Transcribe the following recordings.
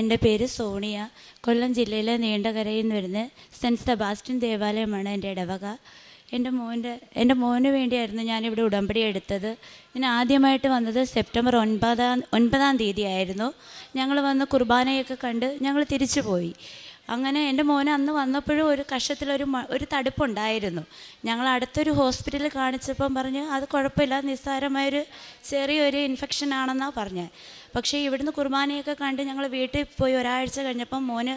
എന്റെ പേര് സോണിയ. കൊല്ലം ജില്ലയിലെ നീണ്ടകരയിൽ നിന്ന് വരുന്ന സെന്റ് സെബാസ്റ്റ്യൻ ദേവാലയമാണ് എന്റെ ഇടവക. എന്റെ മോന്റെ എന്റെ മോന് വേണ്ടിയായിരുന്നു ഞാനിവിടെ ഉടമ്പടി എടുത്തത്. ഞാൻ ആദ്യമായിട്ട് വന്നത് സെപ്റ്റംബർ ഒൻപതാം ഒൻപതാം തീയതി ആയിരുന്നു ഞങ്ങൾ വന്ന് കുർബാനയൊക്കെ കണ്ട് ഞങ്ങൾ തിരിച്ചു പോയി അങ്ങനെ എന്റെ മോന് അന്ന് വന്നപ്പോഴും ഒരു കഷത്തിലൊരു ഒരു തടുപ്പുണ്ടായിരുന്നു. ഞങ്ങൾ അടുത്തൊരു ഹോസ്പിറ്റലിൽ കാണിച്ചപ്പം പറഞ്ഞ് അത് കുഴപ്പമില്ല നിസ്സാരമായൊരു ചെറിയൊരു ഇൻഫെക്ഷൻ ആണെന്നാണ് പറഞ്ഞത് പക്ഷേ ഇവിടുന്ന് കുർബാനയൊക്കെ കണ്ട് ഞങ്ങൾ വീട്ടിൽ പോയി ഒരാഴ്ച കഴിഞ്ഞപ്പം മോന്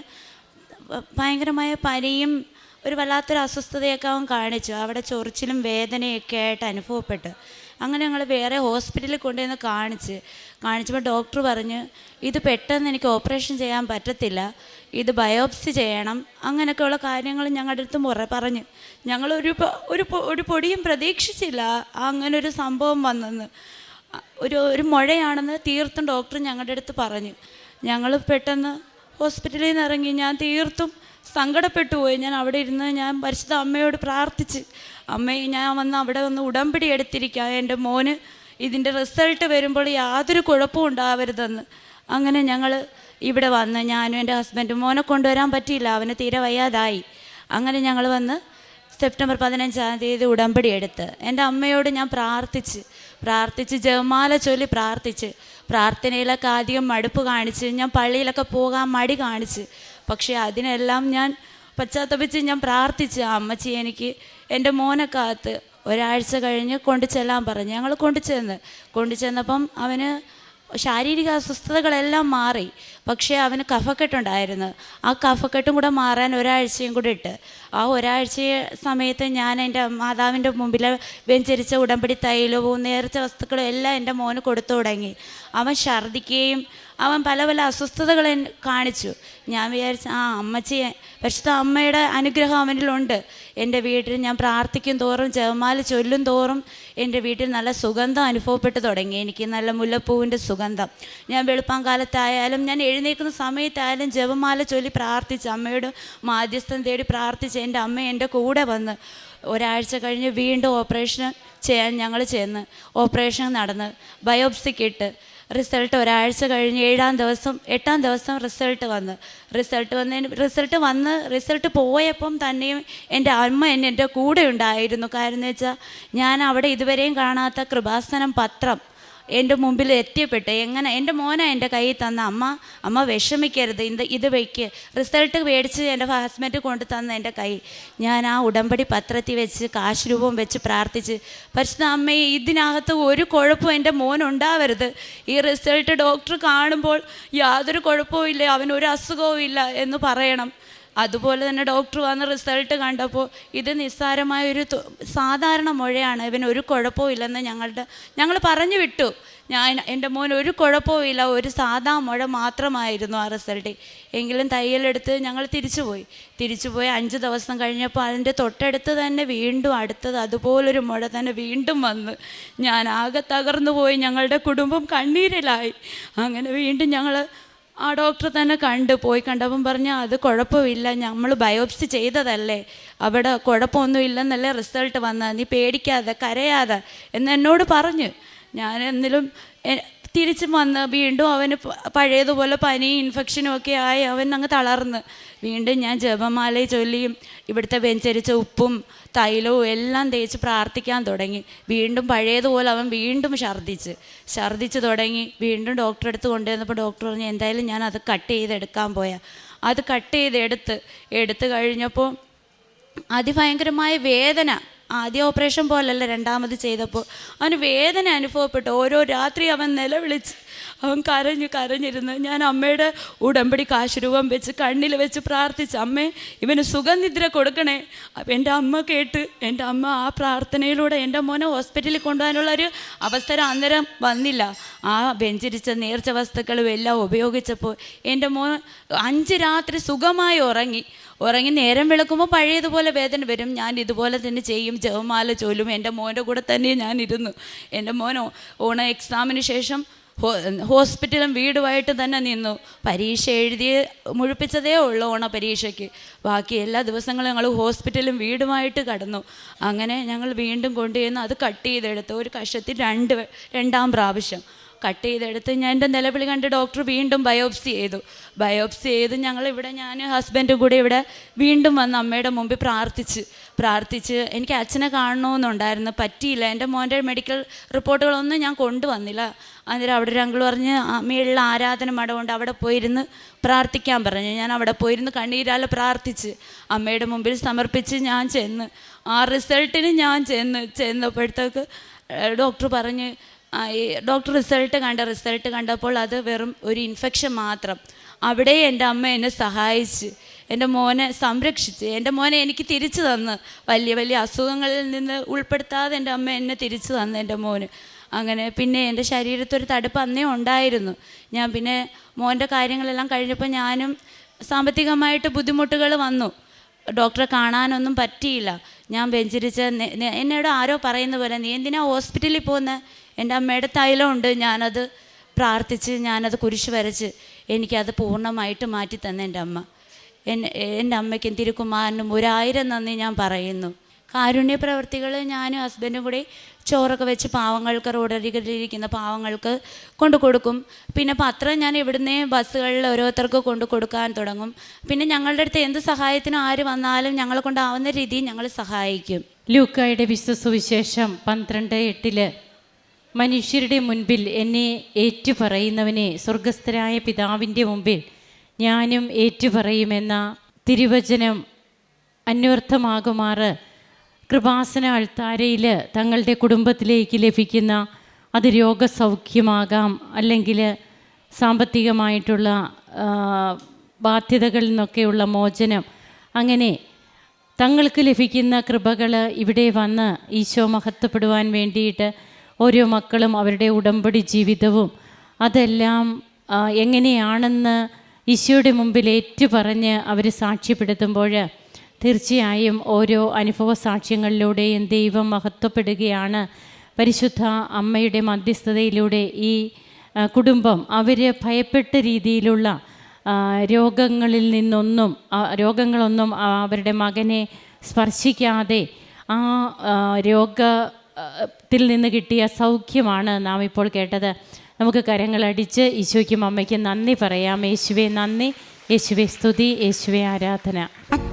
ഭയങ്കരമായ പനിയും ഒരു വല്ലാത്തൊരു അസ്വസ്ഥതയൊക്കെ അവൻ കാണിച്ചു. അവിടെ ചൊറിച്ചിലും വേദനയൊക്കെ ആയിട്ട് അനുഭവപ്പെട്ടു. അങ്ങനെ ഞങ്ങൾ വേറെ ഹോസ്പിറ്റലിൽ കൊണ്ടുവന്ന് കാണിച്ച് കാണിച്ചപ്പോൾ ഡോക്ടർ പറഞ്ഞ് ഇത് പെട്ടെന്ന് എനിക്ക് ഓപ്പറേഷൻ ചെയ്യാൻ പറ്റത്തില്ല ഇത് ബയോപ്സി ചെയ്യണം അങ്ങനെയൊക്കെയുള്ള കാര്യങ്ങൾ ഞങ്ങളുടെ അടുത്ത് മുറ പറഞ്ഞ്. ഞങ്ങൾ ഒരു ഒരു ഒരു പൊടിയും പ്രതീക്ഷിച്ചില്ല അങ്ങനെ ഒരു സംഭവം വന്നെന്ന്. ഒരു ഒരു മുഴയാണെന്ന് തീർത്തും ഡോക്ടർ ഞങ്ങളുടെ അടുത്ത് പറഞ്ഞു. ഞങ്ങൾ പെട്ടെന്ന് ഹോസ്പിറ്റലിൽ നിന്ന് ഇറങ്ങി ഞാൻ തീർത്തും സങ്കടപ്പെട്ടു പോയി. ഞാൻ അവിടെ ഇരുന്ന് ഞാൻ പരിശുദ്ധ അമ്മയോട് പ്രാർത്ഥിച്ച് അമ്മയെ ഞാൻ വന്ന് അവിടെ വന്ന് ഉടമ്പടി എടുത്തിരിക്കുക എന്റെ മോന് ഇതിന്റെ റിസൾട്ട് വരുമ്പോൾ യാതൊരു കുഴപ്പവും ഉണ്ടാവരുതെന്ന്. അങ്ങനെ ഞങ്ങൾ ഇവിടെ വന്ന് ഞാനും എന്റെ ഹസ്ബൻഡും മോനെ കൊണ്ടുവരാൻ പറ്റിയില്ല. അവന് തീരെ വയ്യാതായി. അങ്ങനെ ഞങ്ങൾ വന്ന് സെപ്റ്റംബർ പതിനഞ്ചാം തീയതി ഉടമ്പടി എടുത്ത് എന്റെ അമ്മയോട് ഞാൻ പ്രാർത്ഥിച്ച് പ്രാർത്ഥിച്ച് ജപമാല ചൊല്ലി പ്രാർത്ഥിച്ച് പ്രാർത്ഥനയിലൊക്കെ ആദ്യം മടുപ്പ് കാണിച്ച് ഞാൻ പള്ളിയിലൊക്കെ പോകാൻ മടി കാണിച്ച് പക്ഷേ അതിനെല്ലാം ഞാൻ പശ്ചാത്തപിച്ച് ഞാൻ പ്രാർത്ഥിച്ചു അമ്മച്ചി എനിക്ക് എന്റെ മോനെ ഒരാഴ്ച കഴിഞ്ഞ് കൊണ്ടു ചെല്ലാൻ പറഞ്ഞു. ഞങ്ങൾ കൊണ്ടു ചെന്ന്. കൊണ്ടു ചെന്നപ്പം അവന് ശാരീരിക അസ്വസ്ഥതകളെല്ലാം മാറി. പക്ഷേ അവന് കഫക്കെട്ടുണ്ടായിരുന്നു ആ കഫക്കെട്ടും കൂടെ മാറാൻ ഒരാഴ്ചയും കൂടെ ഇട്ട്. ആ ഒരാഴ്ച സമയത്ത് ഞാൻ എന്റെ മാതാവിന്റെ മുമ്പിൽ വെഞ്ചരിച്ച ഉടമ്പടി തൈലവും നേർച്ച വസ്തുക്കളും എല്ലാം എന്റെ മോന് കൊടുത്തു തുടങ്ങി. അവൻ ഛർദ്ദിക്കുകയും അവൻ പല പല അസ്വസ്ഥതകൾ കാണിച്ചു. ഞാൻ വിചാരിച്ചു ആ അമ്മച്ചി പരിശുദ്ധ അമ്മയുടെ അനുഗ്രഹം അവനിലുണ്ട് എന്റെ വീട്ടിൽ ഞാൻ പ്രാർത്ഥിക്കും തോറും ജപമാല ചൊല്ലും തോറും എന്റെ വീട്ടിൽ നല്ല സുഗന്ധം അനുഭവപ്പെട്ടു തുടങ്ങി. എനിക്ക് നല്ല മുല്ലപ്പൂവിന്റെ സുഗന്ധം. ഞാൻ വെളുപ്പാൻ കാലത്തായാലും ഞാൻ എഴുന്നേൽക്കുന്ന സമയത്തായാലും ജപമാല ചൊല്ലി പ്രാർത്ഥിച്ച് അമ്മയോട് മാധ്യസ്ഥം തേടി പ്രാർത്ഥിച്ച് എന്റെ അമ്മ എന്റെ കൂടെ വന്ന് ഒരാഴ്ച കഴിഞ്ഞ് വീണ്ടും ഓപ്പറേഷൻ ചെയ്യാൻ ഞങ്ങൾ ചെന്ന് ഓപ്പറേഷൻ നടന്ന് ബയോപ്സിക്ക് ഇട്ട് റിസൾട്ട് ഒരാഴ്ച കഴിഞ്ഞ് ഏഴാം ദിവസം എട്ടാം ദിവസം റിസൾട്ട് വന്ന്. റിസൾട്ട് വന്നതിന് റിസൾട്ട് വന്ന് റിസൾട്ട് പോയപ്പം തന്നെയും എന്റെ അമ്മ എന്നെ എന്റെ കൂടെ ഉണ്ടായിരുന്നു. കാരണം വെച്ചാൽ ഞാൻ അവിടെ ഇതുവരെയും കാണാത്ത കൃപാസനം പത്രം എന്റെ മുമ്പിൽ എത്തിയപ്പെട്ട് എങ്ങനെ എന്റെ മോനെ എന്റെ കയ്യിൽ തന്ന അമ്മ അമ്മ വിഷമിക്കരുത് ഇത് ഇത് വയ്ക്ക് റിസൾട്ട് മേടിച്ച് എന്റെ ഹസ്ബൻഡ് കൊണ്ട് തന്ന എന്റെ കൈ. ഞാൻ ആ ഉടമ്പടി പത്രത്തിൽ വെച്ച് കാശ് രൂപം വെച്ച് പ്രാർത്ഥിച്ച് പരിശുദ്ധ അമ്മയെ ഇതിനകത്ത് ഒരു കുഴപ്പവും എന്റെ മോൻ ഉണ്ടാവരുത്. ഈ റിസൾട്ട് ഡോക്ടർ കാണുമ്പോൾ യാതൊരു കുഴപ്പവും ഇല്ല അവനൊരു അസുഖവും ഇല്ല എന്ന് പറയണം. അതുപോലെ തന്നെ ഡോക്ടർ വന്ന് റിസൾട്ട് കണ്ടപ്പോൾ ഇത് നിസ്സാരമായ ഒരു സാധാരണ മുഴയാണ്. ഇവന് ഒരു കുഴപ്പവും ഇല്ലെന്ന് ഞങ്ങളുടെ ഞങ്ങൾ പറഞ്ഞു വിട്ടു. ഞാൻ എന്റെ മോൻ ഒരു കുഴപ്പവും ഇല്ല ഒരു സാധാ മുഴ മാത്രമായിരുന്നു ആ റിസൾട്ട് എങ്കിലും തയ്യലെടുത്ത് ഞങ്ങൾ തിരിച്ചുപോയി. തിരിച്ചുപോയി അഞ്ച് ദിവസം കഴിഞ്ഞപ്പോൾ അതിന്റെ തൊട്ടടുത്ത് തന്നെ വീണ്ടും അടുത്തത് അതുപോലൊരു മുഴ തന്നെ വീണ്ടും വന്ന്. ഞാൻ ആകെ തകർന്നു പോയി ഞങ്ങളുടെ കുടുംബം കണ്ണീരിലായി. അങ്ങനെ വീണ്ടും ഞങ്ങൾ ആ ഡോക്ടർ തന്നെ കണ്ട് പോയി കണ്ടപ്പം പറഞ്ഞ അത് കുഴപ്പമില്ല നമ്മൾ ബയോപ്സി ചെയ്തതല്ലേ. അവിടെ കുഴപ്പമൊന്നും ഇല്ലെന്നല്ലേ റിസൾട്ട് വന്നത്. നീ പേടിക്കാതെ കരയാതെ. എന്ന് എന്നോട് പറഞ്ഞു. ഞാൻ എന്നിലും തിരിച്ചും വന്ന് വീണ്ടും അവന് പഴയതുപോലെ പനി ഇൻഫെക്ഷനും ഒക്കെ ആയി അവൻ അങ്ങ് തളർന്ന്. വീണ്ടും ഞാൻ ജപമാല ചൊല്ലിയും ഇവിടുത്തെ വെഞ്ചരിച്ച ഉപ്പും തൈലവും എല്ലാം തേച്ച് പ്രാർത്ഥിക്കാൻ തുടങ്ങി. വീണ്ടും പഴയതുപോലെ അവൻ വീണ്ടും ഛർദ്ദിച്ച്. ഛർദ്ദിച്ച് തുടങ്ങി. വീണ്ടും ഡോക്ടറെ അടുത്ത് കൊണ്ടുവന്നപ്പോൾ ഡോക്ടർ പറഞ്ഞു എന്തായാലും ഞാൻ അത് കട്ട് ചെയ്തെടുക്കാൻ പോയാ. അത് കട്ട് ചെയ്തെടുത്ത് എടുത്തു കഴിഞ്ഞപ്പോൾ അതിഭയങ്കരമായ വേദന ആദ്യ ഓപ്പറേഷൻ പോലല്ല രണ്ടാമത് ചെയ്തപ്പോൾ അവന് വേദന അനുഭവപ്പെട്ടു. ഓരോ രാത്രി അവൻ നിലവിളിച്ച് അവൻ കരഞ്ഞു കരഞ്ഞിരുന്നു. ഞാൻ അമ്മയുടെ ഉടമ്പടി കാശുരൂപം വെച്ച് കണ്ണിൽ വെച്ച് പ്രാർത്ഥിച്ച് അമ്മേ ഇവന് സുഖനിദ്ര കൊടുക്കണേ. എന്റെ അമ്മ കേട്ട് എന്റെ അമ്മ ആ പ്രാർത്ഥനയിലൂടെ എന്റെ മോനെ ഹോസ്പിറ്റലിൽ കൊണ്ടുപോകാനുള്ള ഒരു അവസരം അന്നേരം വന്നില്ല. ആ വെഞ്ചരിച്ച നേർച്ച വസ്തുക്കളും എല്ലാം ഉപയോഗിച്ചപ്പോൾ എന്റെ മോൻ അഞ്ച് രാത്രി സുഖമായി ഉറങ്ങി. ഉറങ്ങി നേരം വിളക്കുമ്പോൾ പഴയതുപോലെ വേദന വരും. ഞാൻ ഇതുപോലെ തന്നെ ചെയ്യും. ജവമാല ചൊല്ലും. എന്റെ മോന്റെ കൂടെ തന്നെ ഞാൻ ഇരുന്നു എന്റെ മോനോ ഓണ എക്സാമിന് ശേഷം ഹോസ്പിറ്റലും വീടുമായിട്ട് തന്നെ നിന്നു. പരീക്ഷ എഴുതി മുഴുപ്പിച്ചതേ ഉള്ളൂ ഓണ പരീക്ഷയ്ക്ക്. ബാക്കി എല്ലാ ദിവസങ്ങളും ഞങ്ങൾ ഹോസ്പിറ്റലും വീടുമായിട്ട് കടന്നു. അങ്ങനെ ഞങ്ങൾ വീണ്ടും കൊണ്ടുചെന്ന് അത് കട്ട് ചെയ്തെടുത്തു. ഒരു കഷത്തിൽ രണ്ട് രണ്ടാം പ്രാവശ്യം. കട്ട് ചെയ്തെടുത്ത് ഞാൻ എന്റെ നിലവിളി കണ്ട് ഡോക്ടർ വീണ്ടും ബയോപ്സി ചെയ്തു. ബയോപ്സി ചെയ്ത് ഞങ്ങൾ ഇവിടെ ഞാൻ ഹസ്ബൻഡും കൂടെ ഇവിടെ വീണ്ടും വന്ന് അമ്മയുടെ മുമ്പിൽ പ്രാർത്ഥിച്ച് പ്രാർത്ഥിച്ച് എനിക്ക് അച്ഛനെ കാണണമെന്നുണ്ടായിരുന്നു പറ്റിയില്ല. എന്റെ മോന്റെ മെഡിക്കൽ റിപ്പോർട്ടുകളൊന്നും ഞാൻ കൊണ്ടുവന്നില്ല. അന്നേരം അവിടെ ഒരു അങ്കിൾ പറഞ്ഞ് അമ്മയുള്ള ആരാധന മടമുണ്ട് അവിടെ പോയിരുന്ന് പ്രാർത്ഥിക്കാൻ പറഞ്ഞു. ഞാൻ അവിടെ പോയിരുന്ന് കണ്ണീരാൽ പ്രാർത്ഥിച്ച് അമ്മയുടെ മുമ്പിൽ സമർപ്പിച്ച് ഞാൻ ചെന്ന്. ആ റിസൾട്ടിന് ഞാൻ ചെന്ന് ചെന്നപ്പോഴത്തേക്ക് ഡോക്ടർ പറഞ്ഞ് ഡോക്ടർ റിസൾട്ട് കണ്ട റിസൾട്ട് കണ്ടപ്പോൾ അത് വെറും ഒരു ഇൻഫെക്ഷൻ മാത്രം. അവിടെ എന്റെ അമ്മ എന്നെ സഹായിച്ച് എന്റെ മോനെ സംരക്ഷിച്ച് എന്റെ മോനെ എനിക്ക് തിരിച്ചു തന്ന്. വലിയ വലിയ അസുഖങ്ങളിൽ നിന്ന് ഉൾപ്പെടുത്താതെ എന്റെ അമ്മ എന്നെ തിരിച്ചു തന്ന് എന്റെ മോന്. അങ്ങനെ പിന്നെ എന്റെ ശരീരത്തൊരു തടുപ്പ് അന്നേ ഉണ്ടായിരുന്നു. ഞാൻ പിന്നെ മോന്റെ കാര്യങ്ങളെല്ലാം കഴിഞ്ഞപ്പോൾ ഞാനും സാമ്പത്തികമായിട്ട് ബുദ്ധിമുട്ടുകൾ വന്നു. ഡോക്ടറെ കാണാനൊന്നും പറ്റിയില്ല. ഞാൻ വെഞ്ചരിച്ച് എന്നോട് ആരോ പറയുന്ന പോലെ നീ എന്തിനാ ഹോസ്പിറ്റലിൽ പോകുന്നത് എന്റെ അമ്മയുടെ തൈലമുണ്ട്. ഞാനത് പ്രാർത്ഥിച്ച് ഞാനത് കുരിശ് വരച്ച് എനിക്കത് പൂർണമായിട്ട് മാറ്റി തന്ന എന്റെ അമ്മ. എന്റെ അമ്മയ്ക്കും തിരുക്കുമാരനും ഒരായിരം നന്ദി ഞാൻ പറയുന്നു. കാരുണ്യ പ്രവർത്തികൾ ഞാനും ഹസ്ബൻഡും കൂടി ചോറൊക്കെ വെച്ച് പാവങ്ങൾക്ക് റോഡരികിലിരിക്കുന്ന പാവങ്ങൾക്ക് കൊണ്ടു കൊടുക്കും. പിന്നെ പത്രം ഞാൻ ഇവിടുന്ന് ബസ്സുകളിൽ ഓരോരുത്തർക്ക് കൊണ്ടു കൊടുക്കാൻ തുടങ്ങും. പിന്നെ ഞങ്ങളുടെ അടുത്ത് എന്ത് സഹായത്തിനും ആര് വന്നാലും ഞങ്ങളെ കൊണ്ടാവുന്ന രീതിയിൽ ഞങ്ങൾ സഹായിക്കും. ലൂക്കായുടെ വിശുദ്ധ സുവിശേഷം പന്ത്രണ്ട് എട്ടിൽ മനുഷ്യരുടെ മുൻപിൽ എന്നെ ഏറ്റുപറയുന്നവനെ സ്വർഗസ്ഥരായ പിതാവിന്റെ മുമ്പിൽ ഞാനും ഏറ്റുപറയുമെന്ന തിരുവചനം അന്വർത്ഥമാകുമാറ് കൃപാസന അൾത്താരയിൽ തങ്ങളുടെ കുടുംബത്തിലേക്ക് ലഭിക്കുന്ന അത് രോഗസൗഖ്യമാകാം അല്ലെങ്കിൽ സാമ്പത്തികമായിട്ടുള്ള ബാധ്യതകളിൽ നിന്നൊക്കെയുള്ള മോചനം. അങ്ങനെ തങ്ങൾക്ക് ലഭിക്കുന്ന കൃപകൾ ഇവിടെ വന്ന് ഈശോ മഹത്വപ്പെടുവാൻ വേണ്ടിയിട്ട് ഓരോ മക്കളും അവരുടെ ഉടമ്പടി ജീവിതവും അതെല്ലാം എങ്ങനെയാണെന്ന് ഈശോയുടെ മുമ്പിൽ ഏറ്റുപറഞ്ഞ് അവർ സാക്ഷ്യപ്പെടുത്തുമ്പോൾ തീർച്ചയായും ഓരോ അനുഭവ സാക്ഷ്യങ്ങളിലൂടെയും ദൈവം മഹത്വപ്പെടുകയാണ്. പരിശുദ്ധ അമ്മയുടെ മധ്യസ്ഥതയിലൂടെ ഈ കുടുംബം അവർ ഭയപ്പെട്ട രീതിയിലുള്ള രോഗങ്ങളിൽ നിന്നൊന്നും രോഗങ്ങളൊന്നും അവരുടെ മകനെ സ്പർശിക്കാതെ ആ രോഗത്തിൽ രോഗ ത്തിൽ നിന്ന് കിട്ടിയ സൗഖ്യമാണ് നാം ഇപ്പോൾ കേട്ടത്. നമുക്ക് കരങ്ങളടിച്ച് ഈശോയ്ക്കും അമ്മയ്ക്കും നന്ദി പറയാം. യേശുവെ നന്ദി. യേശുവെ സ്തുതി. യേശുവെ ആരാധന.